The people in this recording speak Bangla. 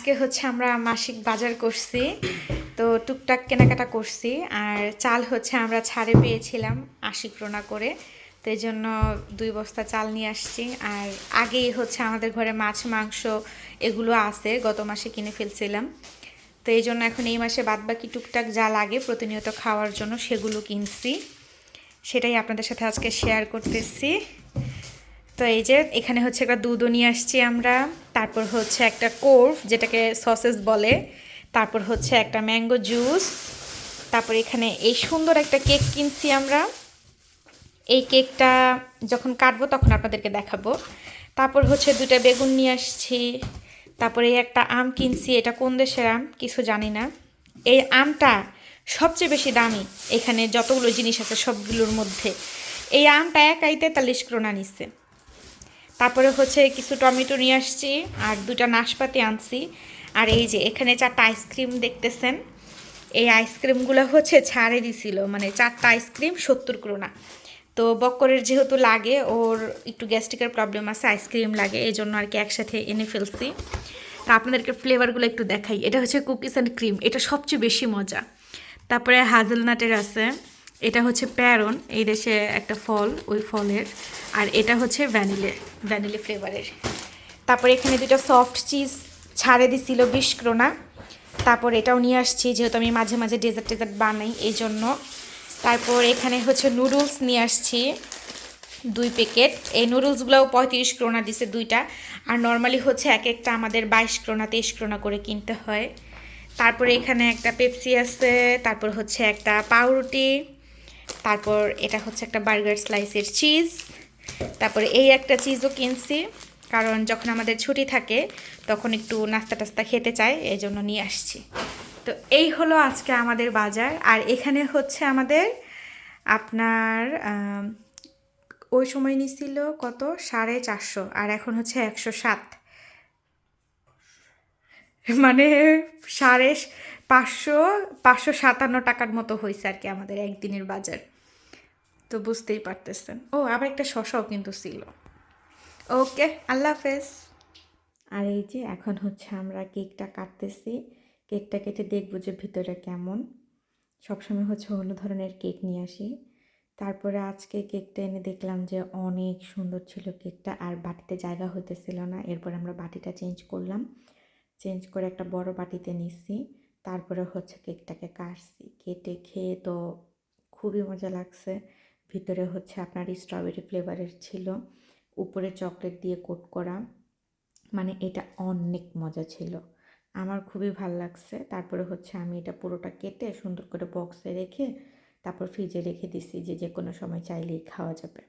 আজকে হচ্ছে আমরা মাসিক বাজার করছি, তো টুকটাক কেনাকাটা করছি, আর চাল হচ্ছে আমরা ছাড়ে পেয়েছিলাম আশি ক্রোনা করে, তো এই জন্য দুই বস্তা চাল নিয়ে আসছি, আর আগেই হচ্ছে আমাদের ঘরে মাছ, মাংস এগুলো আছে, গত মাসে কিনে ফেলছিলাম, তো এই জন্য এখন এই মাসে বাদবাকি টুকটাক যা লাগে প্রতিনিয়ত খাওয়ার জন্য সেগুলো কিনছি, সেটাই আপনাদের সাথে আজকে শেয়ার করতেছি, তো এই যে এখানে হচ্ছে একটা দুধও নিয়ে আসছি আমরা তারপর হচ্ছে একটা কোর্ভ যেটাকে সসেস বলে। তারপর হচ্ছে একটা ম্যাঙ্গো জুস। তারপর এখানে এই সুন্দর একটা কেক কিনছি আমরা। এই কেকটা যখন কাটবো তখন আপনাদেরকে দেখাবো। তারপর হচ্ছে দুটা বেগুন নিয়ে আসছি। তারপরে এই একটা আম কিনছি। এটা কোন দেশের আম? কিছু জানি না। এই আমটা সবচেয়ে বেশি দামি এখানে যতগুলো জিনিস আছে সবগুলোর মধ্যে। এই আমটা একাই তেতাল্লিশ ক্রোনা নিচ্ছে। তারপরে হচ্ছে কিছু টমেটো নিয়ে আসছি আর দুটা নাশপাতি আনছি। আর এই যে এখানে চারটা আইসক্রিম দেখতেছেন। এই আইসক্রিমগুলো হচ্ছে ছাড়ে দিছিল মানে চারটা আইসক্রিম সত্তর ক্রোনা তো বক্করের যেহেতু লাগে, ওর একটু গ্যাস্ট্রিকের প্রবলেম আছে, আইসক্রিম লাগে, এই জন্য আর কি একসাথে এনে ফেলছি। তা আপনাদেরকে ফ্লেভারগুলো একটু দেখাই। এটা হচ্ছে কুকিজ অ্যান্ড ক্রিম, এটা সবচেয়ে বেশি মজা। তারপরে হাজেলনাটের আছে। এটা হচ্ছে প্যারন, এই দেশে একটা ফল, ওই ফলের। আর এটা হচ্ছে ভ্যানিলে ভ্যানিলে ফ্লেভারের। তারপরে এখানে দুটো সফট চিজ, ছাড়ে দিছিল বিশ ক্রোনা তারপর এটাও নিয়ে আসছি, যেহেতু আমি মাঝে মাঝে ডেজার্ট টেজার্ট বানাই, এই জন্য। তারপর এখানে হচ্ছে নুডলস নিয়ে আসছি, দুই প্যাকেট। এই নুডলসগুলোও পঁয়ত্রিশ ক্রোনা দিছে দুইটা। আর নর্মালি হচ্ছে এক একটা আমাদের বাইশ ক্রোনা, তেইশ ক্রোনা করে কিনতে হয়। তারপরে এখানে একটা পেপসি আছে, তারপর হচ্ছে একটা পাউরুটি। তারপর এটা হচ্ছে একটা বার্গার স্লাইসের চিজ। তারপরে এই একটা চিজও কিনছি, কারণ যখন আমাদের ছুটি থাকে, তখন একটু নাস্তা টাস্তা খেতে চাই এই জন্য নিয়ে আসছি। তো এই হলো আজকে আমাদের বাজার, আর এখানে হচ্ছে আমাদের আপনার ওই সময় নিছিল কত? সাড়ে চারশো, আর এখন হচ্ছে একশো সাত। মানে সাড়ে পাঁচশো পাঁচশো সাতান্ন টাকার মতো হয়েছে আর কি আমাদের একদিনের বাজার। তো বুঝতেই পারতেছেন। ও, আবার একটা শশাও কিন্তু ছিল। ওকে, আল্লাহ হাফেজ। আর এই যে এখন হচ্ছে আমরা কেকটা কাটতেছি। কেকটা কেটে দেখব যে ভিতরে কেমন। সবসময় হচ্ছে অন্য ধরনের কেক নিয়ে আসি। তারপরে আজকে কেকটা এনে দেখলাম যে অনেক সুন্দর ছিল কেকটা। আর বাটিতে জায়গা হতেছিল না। এরপর আমরা বাটিটা চেঞ্জ করলাম। চেঞ্জ করে একটা বড় বাটিতে নিচ্ছি তারপরে হচ্ছে কেকটাকে কাটছি। কেটে খেয়ে তো খুবই মজা লাগছে। ভিতরে হচ্ছে আপনার স্ট্রবেরি ফ্লেভারের ছিল। উপরে চকলেট দিয়ে কোট করা। মানে এটা অনেক মজা ছিল। আমার খুবই ভালো লাগছে। তারপরে হচ্ছে আমি এটা পুরোটা কেটে সুন্দর করে বক্সে রেখে তারপর ফ্রিজে রেখে দিছি যে যে কোনো সময় চাইলেই খাওয়া যাবে।